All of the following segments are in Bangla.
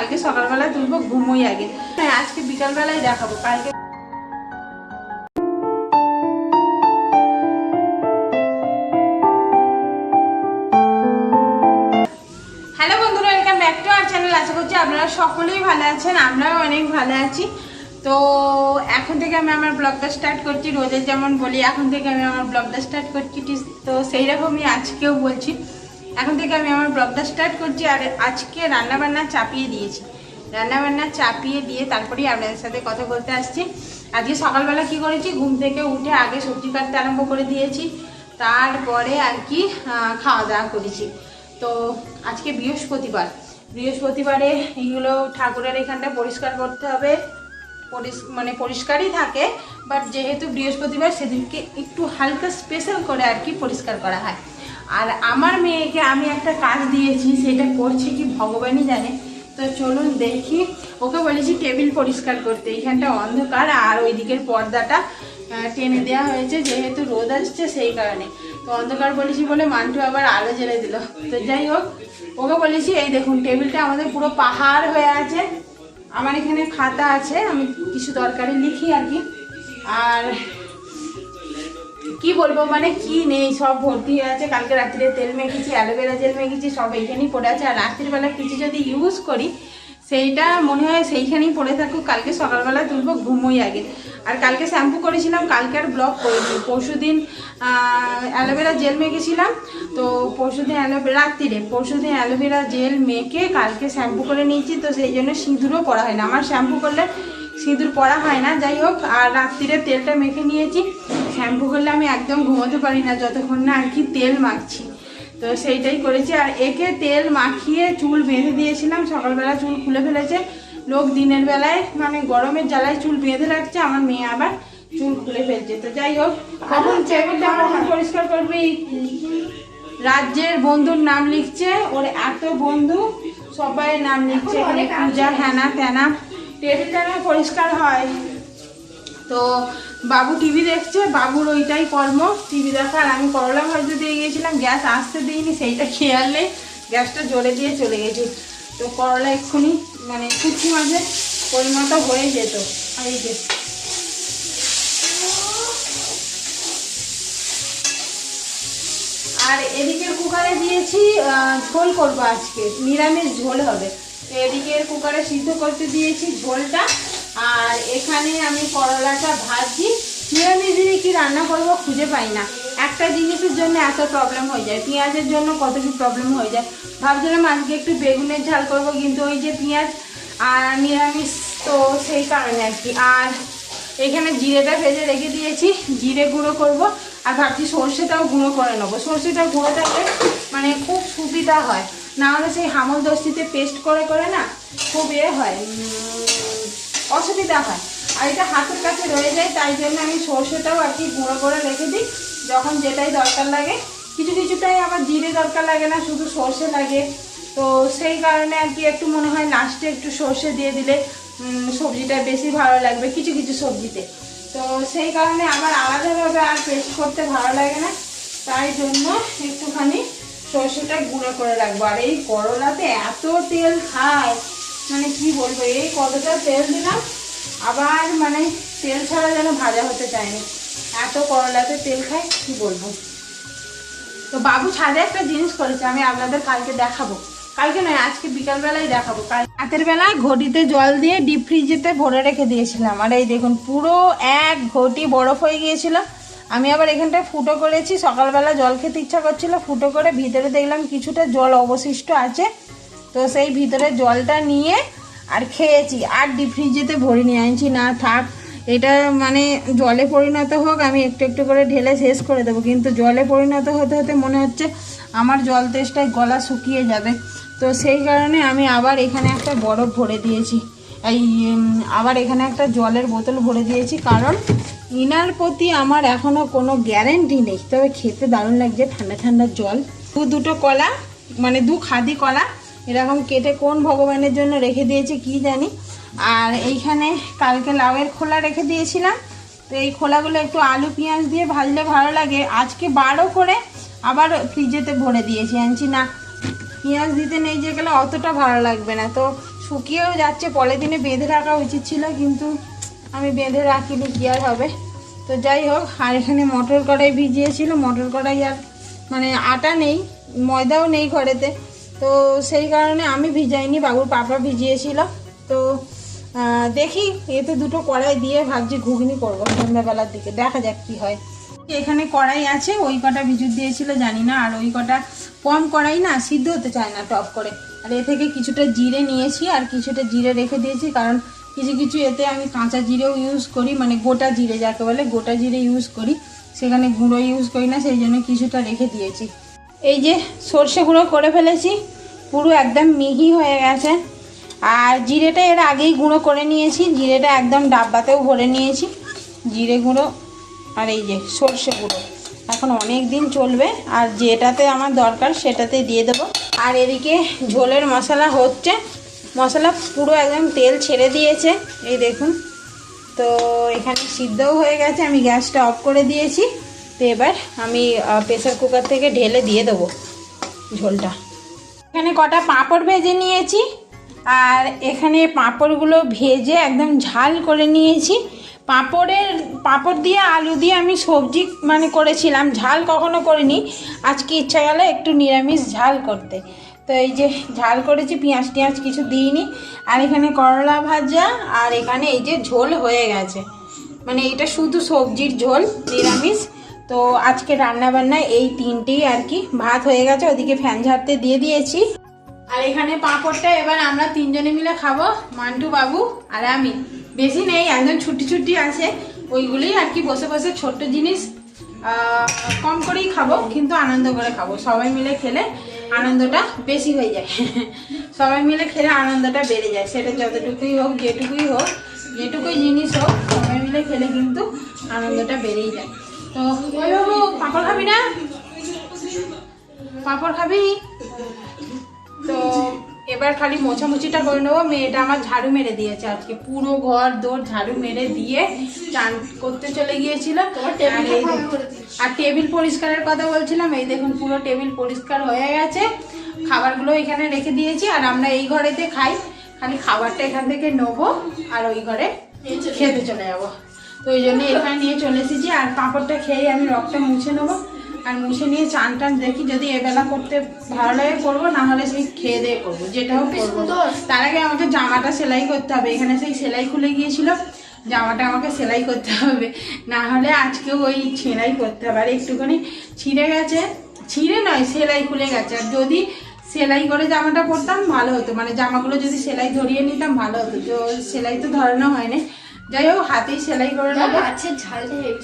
কালকে সকালবেলায় তুলবো, ঘুমোই আগে। হ্যাঁ আজকে বিকালবেলায় দেখাবো, কালকে হ্যালো বন্ধুরা welcome back to our channel আশা করছি আপনারা সকলেই ভালো আছেন, আমরাও অনেক ভালো আছি। তো এখন থেকে আমি আমার ব্লগটা স্টার্ট করছি, রোজের যেমন বলি, এখন থেকে আমি আমার ব্লগটা স্টার্ট করছি। তো সেই রকমই আজকেও বলছি। এখন থেকে আমি আমার ব্লগটা স্টার্ট করছি আর আজকে রান্নাবান্না চাপিয়ে দিয়েছি। রান্নাবান্না চাপিয়ে দিয়ে তারপরেই আপনাদের সাথে কথা বলতে আসছি। আজকে সকালবেলা কি করেছি? ঘুম থেকে উঠে আগে সবজি কাটতে আরম্ভ করে দিয়েছি। তারপরে আর কি খাওয়া দাওয়া করেছি। তো আজকে বৃহস্পতিবার। বৃহস্পতিবারে এইগুলো ঠাকুরের এখানটা পরিষ্কার করতে হবে। মানে পরিষ্কারই থাকে বাট যেহেতু বৃহস্পতিবার, সেদিনকে একটু হালকা স্পেশাল করে আর কি পরিষ্কার করা হয়। আর আমার মেয়েকে আমি একটা কাজ দিয়েছি, সেটা করছে কি ভগবানই জানে। তো চলুন দেখি, ওকে বলেছি টেবিল পরিষ্কার করতে। এইখানটা অন্ধকার আর ওই দিকের পর্দাটা টেনে দেওয়া হয়েছে, যেহেতু রোদ আসছে সেই কারণে। তো অন্ধকার বলেছি বলে মান্টু আবার আলো জ্বেলে দিল। তো যাই হোক, ওকে বলেছি, এই দেখুন, টেবিলটা আমাদের পুরো পাহাড় হয়ে আছে। আমার এখানে খাতা আছে, আমি কিছু দরকারি লিখি আর কি। আর কি বলব মানে কি নেই, সব ভর্তি হয়ে আছে। কালকে রাত্রে তেল মেখেছি, অ্যালোভেরা জেল মেখেছি, সব এইখানেই পড়ে আছে। আর রাত্রির বেলা কিছু যদি ইউজ করি, সেইটা মনে হয় সেইখানেই পড়ে থাকুক। কালকে সকালবেলা তুলবো, ঘুমোই আগে। আর কালকে শ্যাম্পু করেছিলাম, কালকে আর ব্লক করেছি পরশু দিন অ্যালোভেরা জেল মেখেছিলাম। তো পরশু দিন অ্যালোভেরা রাত্রিরে পরশু দিন অ্যালোভেরা জেল মেখে কালকে শ্যাম্পু করে নিয়েছি। তো সেই জন্য সিঁদুরও পরা হয় না। আমার শ্যাম্পু করলে সিঁদুর পরা হয় না। যাই হোক, আর রাত্রিরে তেলটা মেখে নিয়েছি। শ্যাম্পু করলে আমি একদম ঘুমোতে পারি না, যতক্ষণ না আর কি তেল মাখছি। তো সেইটাই করেছি, আর একে তেল মাখিয়ে চুল বেঁধে দিয়েছিলাম। সকালবেলা চুল খুলে ফেলেছে। লোক দিনের বেলায় মানে গরমের জ্বালায় চুল বেঁধে রাখছে, আমার মেয়ে আবার চুল খুলে ফেলছে। তো যাই হোক, কখন টেবিলটা কখন পরিষ্কার করবি? রাজ্যের বন্ধুর নাম লিখছে, ওর এত বন্ধু, সবাই নাম লিখছে পূজা হ্যানা ত্যানা টেবিলটা পরিষ্কার হয়। তো বাবু টিভি দেখছে, বাবুর ওইটাই কর্ম। টিভি দেখার আমি করলা ভাজতে দিয়ে গিয়েছিলাম, গ্যাস আসতে দিইনি, সেইটা খেয়াল নেই। গ্যাসটা জ্বলে দিয়ে চলে গেছি। তো করলা এক্ষুনি মানে কুচি মাঝে পরিণত হয়ে যেত। এই যে। আর এদিকের কুকারে দিয়েছি ঝোল করব আজকে। নিরামিষ ঝোল হবে। তো এদিকের কুকারে সিদ্ধ করতে দিয়েছি ঝোলটা। আর এখানে আমি করলাটা ভাজছি নিরামিষ কি রান্না করব খুঁজে পাই না। একটা জিনিসের জন্য এত প্রবলেম হয়ে যায়, পেঁয়াজের জন্য কত কি প্রবলেম হয়ে যায়। ভাবছিলাম আজকে একটু বেগুনের ঝাল করব, কিন্তু ওই যে পেঁয়াজ আর নিরামিষ তো সেই কারণে আর কি। আর এখানে জিরেটা ভেজে রেখে দিয়েছি, জিরে গুঁড়ো করব। আর ভাবছি সর্ষেটাও গুঁড়ো করে নেব। সর্ষেটা গুঁড়ো থাকলে মানে খুব সুবিধা হয়। না হলে সেই হামল দস্তিতে পেস্ট করে করে না খুব এ হয়। অসুবিধা হয়। আর এটা হাতের কাছে রয়ে যায়, তাই জন্য আমি সর্ষেটাও আর কি গুঁড়ো করে রেখে দিই, যখন যেটাই দরকার লাগে। কিছু কিছুটাই আবার জিরে দরকার লাগে না, শুধু সর্ষে লাগে। তো সেই কারণে আর কি একটু মনে হয় লাস্টে একটু সর্ষে দিয়ে দিলে সবজিটা বেশি ভালো লাগবে, কিছু কিছু সবজিতে। তো সেই কারণে আমার আলাদাভাবে আর পেস্ট করতে ভালো লাগে না। তাই জন্য একটুখানি সর্ষেটা গুঁড়ো করে রাখব। আর এই করলাতে এত তেল খায় মানে কি বলব, এই কতটা তেল দিলাম, আবার মানে তেল ছাড়া যেন ভাজা হতে চায়নি। এত করলাতে তেল খায় কি বলব? তো বাবু ছাদে একটা জিনিস করেছে, আমি আপনাদের কালকে দেখাবো। কালকে নয়, আজকে বিকালবেলায় দেখাবো। কাল রাতের বেলায় ঘটিতে জল দিয়ে ডিপ ফ্রিজেতে ভরে রেখে দিয়েছিলাম। আর এই দেখুন, পুরো এক ঘটি বরফ হয়ে গিয়েছিল। আমি আবার এখানটায় ফুটো করেছি, সকালবেলা জল খেতে ইচ্ছা করছিল, ফুটো করে ভিতরে দেখলাম কিছুটা জল অবশিষ্ট আছে। তো সেই ভিতরে জলটা নিয়ে আর খেয়েছি। আর ডিপ ফ্রিজেতে ভরে নিয়ে আনছি। না, থাক, এটা মানে জলে পরিণত হোক, আমি একটু একটু করে ঢেলে শেষ করে দেবো। কিন্তু জলে পরিণত হতে হতে মনে হচ্ছে আমার জল তেষ্টায় গলা শুকিয়ে যাবে। তো সেই কারণে আমি আবার এখানে একটা বরফ ভরে দিয়েছি। এই আবার এখানে একটা জলের বোতল ভরে দিয়েছি। কারণ ইনার প্রতি আমার এখনও কোনো গ্যারেন্টি নেই। তবে খেতে দারুণ লাগছে ঠান্ডা ঠান্ডা জল। দু দুটো কলা মানে দু খাদি কলা এরকম কেটে কোন ভগবানের জন্য রেখে দিয়েছে কি জানি। আর এইখানে কালকে লাউয়ের খোলা রেখে দিয়েছিলাম। তো এই খোলাগুলো একটু আলু, পেঁয়াজ দিয়ে ভাজলে ভালো লাগে। আজকে বারো করে আবার ফ্রিজেতে ভরে দিয়েছি। আনছি না, পেঁয়াজ দিতে নেই যে গেলে অতটা ভালো লাগবে না। তো শুকিয়েও যাচ্ছে পলিথিনে বেঁধে রাখা উচিত ছিল, কিন্তু আমি বেঁধে রাখিনি, কি আর হবে? তো যাই হোক, আর এখানে মটর কড়াই ভিজিয়েছিল। মটর কড়াই আর মানে আটা নেই, ময়দাও নেই ঘরেতে। তো সেই কারণে আমি ভিজাইনি, বাবুর পাপা ভিজিয়েছিল। তো দেখি, এতে দুটো কড়াই দিয়ে ভাবছি ঘুগনি করব সন্ধ্যাবেলার দিকে, দেখা যাক কি হয়। এখানে কড়াই আছে, ওই কটা ভিজুর দিয়েছিল, জানি না, আর ওই কটা কম কড়াই না, সিদ্ধ হতে চায় না টপ করে। আর এ থেকে কিছুটা জিরে নিয়েছি, আর কিছুটা জিরে রেখে দিয়েছি, কারণ কিছু কিছু এতে আমি কাঁচা জিরেও ইউজ করি মানে গোটা জিরে যাকে বলে, গোটা জিরে ইউজ করি। সেখানে গুঁড়ো ইউজ করি না, সেই জন্য কিছুটা রেখে দিয়েছি। এই যে সর্ষে গুঁড়ো করে ফেলেছি, পুরো একদম মিহি হয়ে গেছে। আর জিরেটা এর আগেই গুঁড়ো করে নিয়েছি, জিরেটা একদম ডাব্বাতেও ভরে নিয়েছি। জিরে গুঁড়ো আর এই যে সর্ষে গুঁড়ো। এখন অনেক দিন চলবে, আর যেটাতে আমার দরকার সেটাতে দিয়ে দেবো। আর এদিকে ঝোলের মশলা হচ্ছে, মশলা পুরো একদম তেল ছেড়ে দিয়েছে। এই দেখুন, তো এখানে সিদ্ধও হয়ে গেছে, আমি গ্যাসটা অফ করে দিয়েছি। তো এবার আমি প্রেসার কুকার থেকে ঢেলে দিয়ে দেবো ঝোলটা। এখানে কটা পাঁপড় ভেজে নিয়েছি, আর এখানে পাঁপড়গুলো ভেজে একদম ঝাল করে নিয়েছি। পাঁপড়ের, পাঁপড় দিয়ে আলু দিয়ে আমি সবজি মানে করেছিলাম, ঝাল কখনো করিনি। আজকে ইচ্ছা গেল একটু নিরামিষ ঝাল করতে। তো এই যে ঝাল করেছি, পেঁয়াজ টিয়াজ কিছু দিইনি। আর এখানে করলা ভাজা, আর এখানে এই যে ঝোল হয়ে গেছে। মানে এটা শুধু সবজির ঝোল, নিরামিষ। তো আজকে রান্না বান্না এই তিনটেই আর কি। ভাত হয়ে গেছে, ওদিকে ফ্যান ঝাড়তে দিয়ে দিয়েছি। আর এখানে পাঁপড়টা এবার আমরা তিনজনে মিলে খাব, মান্টু, বাবু আর আমি। বেশি নেই, একজন ছুটি ছুটি আছে, ওইগুলোই আর কি বসে বসে ছোট্ট জিনিস কম করেই খাব, কিন্তু আনন্দ করে খাব। সবাই মিলে খেলে আনন্দটা বেশি হয়ে যায়। সবাই মিলে খেলে আনন্দটা বেড়ে যায়। সেটা যতটুকুই হোক, যেটুকুই হোক, যেটুকুই জিনিস হোক, সবাই মিলে খেলে কিন্তু আনন্দটা বেড়েই যায়। তো ওই বাবু পাঁপড় খাবি না? পাঁপড় খাবি? তো এবার খালি মোছামুছিটা করে নেব। মেয়েটা আমার ঝাড়ু মেরে দিয়েছে আজকে। পুরো ঘর দৌড় ঝাড়ু মেরে দিয়ে চান করতে চলে গিয়েছিল। আর টেবিল পরিষ্কারের কথা বলছিলাম এই দেখুন পুরো টেবিল পরিষ্কার হয়ে গেছে। খাবারগুলো এখানে রেখে দিয়েছি আর আমরা এই ঘরেতে খাই। খালি খাবারটা এখান থেকে নেব আর ওই ঘরে খেতে চলে যাব। তো ওই জন্য এখানে নিয়ে চলে এসেছি। আর পাঁপড়টা খেয়ে আমি রক্তটা মুছে নেব। আর মুছে নিয়ে চান টান দেখি যদি এবেলা করতে ভালো লাগে করব, না হলে সেই খেয়ে দিয়ে করব। যেটাও করব। তার আগে আমাকে জামাটা সেলাই করতে হবে। এখানে সেই সেলাই খুলে গিয়েছিল। জামাটা আমাকে সেলাই করতে হবে। না হলে আজকেও ওই সেলাই করতে হবে। আর একটুখানি ছিঁড়ে গেছে। ছিঁড়ে নয়, সেলাই খুলে গেছে। আর যদি সেলাই করে জামাটা পরতাম, ভালো হতো। মানে জামাগুলো যদি সেলাই ধরিয়ে নিতাম, ভালো হতো। তো সেলাই তো ধরানো হয়নি। যাই হোক হাতেই সেলাই করে নেব। মাছের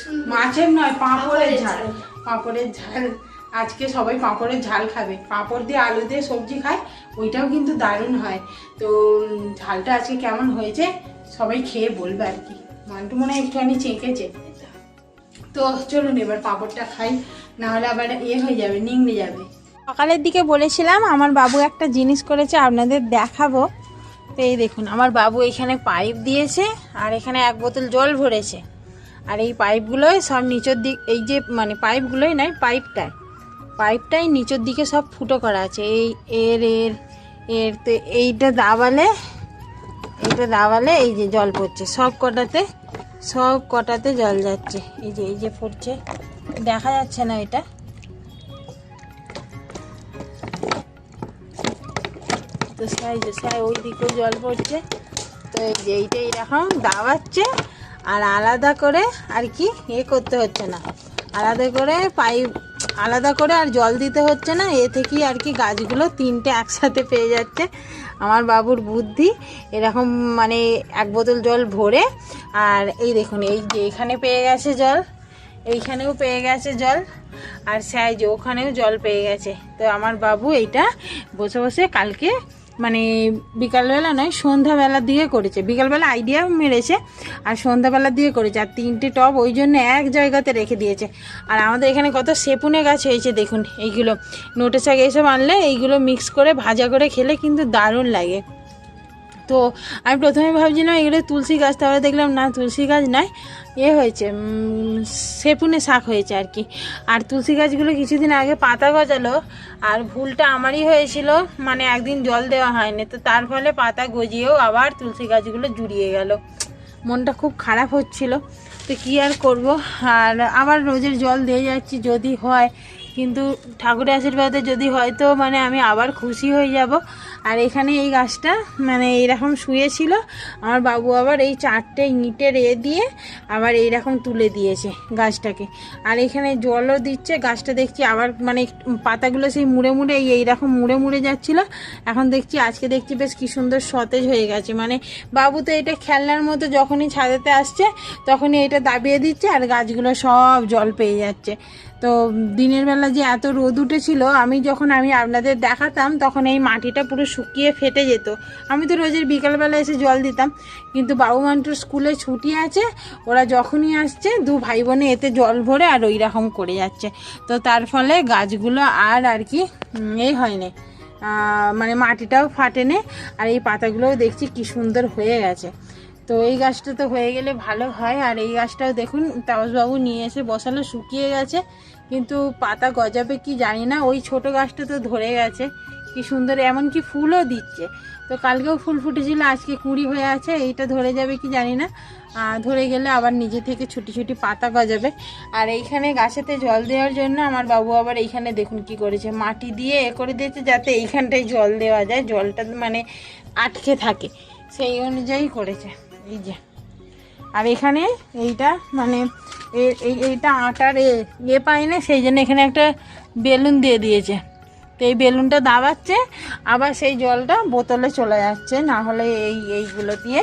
সুন্দর। মাছের নয় পাঁপড়ের ঝাল। ঝাল। পাঁপড়ের ঝাল। আজকে সবাই পাঁপড়ের ঝাল খাবে। পাঁপড় দিয়ে আলু দিয়ে সবজি খায় ওইটাও কিন্তু দারুণ হয়। তো ঝালটা আজকে কেমন হয়েছে সবাই খেয়ে বলবে আর কি। মান্টু মনে হয় একটুখানি চেঁকেছে। তো চলুন এবার পাঁপড়টা খাই নাহলে আবার ইয়ে হয়ে যাবে নিংড়ে যাবে। সকালের দিকে বলেছিলাম আমার বাবু একটা জিনিস করেছে আপনাদের দেখাবো। তো এই দেখুন, আমার বাবু এখানে পাইপ দিয়েছে আর এখানে এক বোতল জল ভরেছে। আর এই পাইপগুলোই সব নিচের দিক, এই যে মানে পাইপগুলোই নয় পাইপটায় পাইপটাই নিচের দিকে সব ফুটো করা আছে। এই, এর এর এর, তো এইটা দাবালে এইটা দাবালে এই যে জল পড়ছে। সব কটাতে সব কটাতে জল যাচ্ছে। এই যে এই যে পড়ছে দেখা যাচ্ছে না এটা। তো সাই, যে সাই ওই দিকেও জল পড়ছে। তো এই যে এইটা এরকম দাবাচ্ছে আর আলাদা করে আর কি এ করতে হচ্ছে না। আলাদা করে পাইপ, আলাদা করে আর জল দিতে হচ্ছে না। এ থেকেই আর কি গাছগুলো তিনটে একসাথে পেয়ে যাচ্ছে। আমার বাবুর বুদ্ধি, এরকম মানে এক বোতল জল ভরে। আর এই দেখুন, এই যে এখানে পেয়ে গেছে জল, এইখানেও পেয়ে গেছে জল। আর স্যাই যে ওখানেও জল পেয়ে গেছে। তো আমার বাবু এইটা বসে বসে কালকে মানে বিকালবেলা নয়, সন্ধ্যাবেলা দিয়ে করেছে। বিকালবেলা আইডিয়া মেরেছে আর সন্ধ্যাবেলা দিয়ে করেছে। আর তিনটে টব ওই জন্য এক জায়গাতে রেখে দিয়েছে। আর আমাদের এখানে কত সেপুনে গাছ হয়েছে দেখুন, এইগুলো। নোটে শাক এইসব আনলে এইগুলো মিক্স করে ভাজা করে খেলে কিন্তু দারুণ লাগে। তো আমি প্রথমে ভাবছিলাম, এগুলো তুলসী গাছ, তারপরে দেখলাম, না, তুলসী গাছ নয় এ হয়েছে সেপুনে শাক হয়েছে আর কি। আর তুলসী গাছগুলো কিছুদিন আগে পাতা গজালো, আর ভুলটা আমারই হয়েছিল মানে একদিন জল দেওয়া হয়নি, তো তার ফলে পাতা গজিয়েও আবার তুলসী গাছগুলো জুড়িয়ে গেল। মনটা খুব খারাপ হচ্ছিল, তো কী আর করব? আর আবার রোজের জল দিয়ে যাচ্ছি, যদি হয় কিন্তু ঠাকুরের আশীর্বাদে যদি হয়তো মানে আমি আবার খুশি হয়ে যাব। আর এখানে এই গাছটা মানে এইরকম শুয়েছিল আমার বাবু আবার এই চারটে ইঁটের এ দিয়ে আবার এইরকম তুলে দিয়েছে গাছটাকে। আর এখানে জলও দিচ্ছে। গাছটা দেখছি আবার মানে পাতাগুলো সেই মুড়ে মুড়ে এই এইরকম মুড়ে মুড়ে যাচ্ছিল। এখন দেখছি আজকে দেখছি বেশ কি সুন্দর সতেজ হয়ে গেছে। মানে বাবু তো এটা খেলনার মতো যখনই ছাদেতে আসছে তখনই এটা দাবিয়ে দিচ্ছে আর গাছগুলো সব জল পেয়ে যাচ্ছে। তো দিনের বেলা যে এত রোদ উঠেছিল, আমি যখন আমি আপনাদের দেখাতাম, তখন এই মাটিটা পুরো শুকিয়ে ফেটে যেত। আমি তো রোজের বিকালবেলা এসে জল দিতাম, কিন্তু বাবু মান্টুর স্কুলে ছুটি আছে, ওরা যখনই আসছে, দু ভাই বোনে এতে জল ভরে আর ওই রকম করে যাচ্ছে। তো তার ফলে গাছগুলো আর আর কি এই হয়নি। মানে মাটিটাও ফাটেনে, আর এই পাতাগুলোও দেখছি কি সুন্দর হয়ে গেছে। তো এই গাছটা তো হয়ে গেলে ভালো হয়, আর এই গাছটাও দেখুন, তাপসবাবু নিয়ে এসে বসালো, শুকিয়ে গেছে। কিন্তু পাতা গজাবে কি জানি না, ওই ছোট গাছটা তো ধরে গেছে। কি সুন্দর, এমনকি ফুলও দিচ্ছে। তো কালকেও ফুল ফুটেছিল, আজকে কুঁড়ি হয়ে আছে, এইটা ধরে যাবে কি জানি না। ধরে গেলে আবার নিজে থেকে ছুটি ছুটি পাতা গজাবে। আর এইখানে গাছেতে জল দেওয়ার জন্য আমার বাবু আবার এইখানে দেখুন কি করেছে, মাটি দিয়ে এ করে দিয়েছে যাতে এইখানটায় জল দেওয়া যায়, জলটা মানে আটকে থাকে। সেই অনুযায়ী করেছে, এই যে। আর এখানে এইটা মানে এইটা আটার এ ইয়ে পাই না, সেই জন্য এখানে একটা বেলুন দিয়ে দিয়েছে। তো এই বেলুনটা দাবাচ্ছে, আবার সেই জলটা বোতলে চলে যাচ্ছে, না হলে এই এইগুলো দিয়ে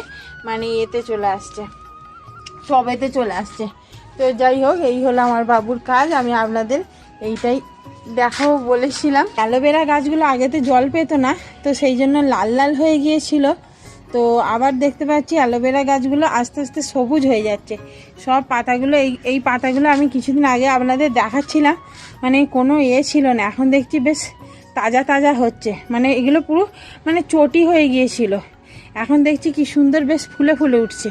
মানে এতে চলে আসছে টবেতে চলে আসছে। তো যাই হোক, এই হলো আমার বাবুর কাজ, আমি আপনাদের এইটাই দেখাবো বলেছিলাম। অ্যালোভেরা গাছগুলো আগেতে জল পেতো না, তো সেই জন্য লাল লাল হয়ে গিয়েছিল। তো আবার দেখতে পাচ্ছি অ্যালোভেরা গাছগুলো আস্তে আস্তে সবুজ হয়ে যাচ্ছে। সব পাতাগুলো, এই এই পাতাগুলো আমি কিছুদিন আগে আপনাদের দেখাচ্ছিলাম। মানে কোনো এ ছিল না। এখন দেখছি বেশ তাজা তাজা হচ্ছে। মানে এগুলো পুরো মানে চটি হয়ে গিয়েছিল। এখন দেখছি কি সুন্দর বেশ ফুলে ফুলে উঠছে।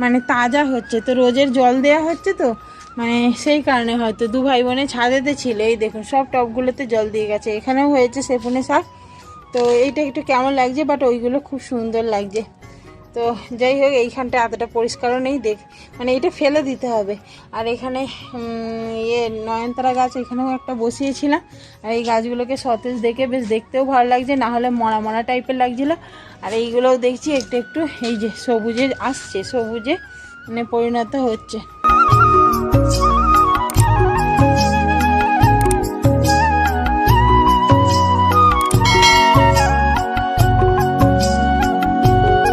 মানে তাজা হচ্ছে। তো রোজের জল দেওয়া হচ্ছে তো। মানে সেই কারণে হয়তো দু ভাই বোনে ছাদেতে ছিল। এই দেখুন, সব টবগুলোতে জল দিয়ে গেছে। এখানেও হয়েছে সেপুনে শাক। তো এইটা একটু কেমন লাগছে বাট ওইগুলো খুব সুন্দর লাগছে। তো যাই হোক, এইখানটা এতটা পরিষ্কারও নেই, দেখ মানে এটা ফেলে দিতে হবে। আর এখানে ইয়ে নয়নতারা গাছ, এখানেও একটা বসিয়েছিলাম। আর এই গাছগুলোকে সতেজ দেখে বেশ দেখতেও ভালো লাগছে, না হলে মরা মরা টাইপের লাগছিল। আর এইগুলোও দেখছি, একটু একটু, এই যে সবুজে আসছে, সবুজে মানে পরিণত হচ্ছে।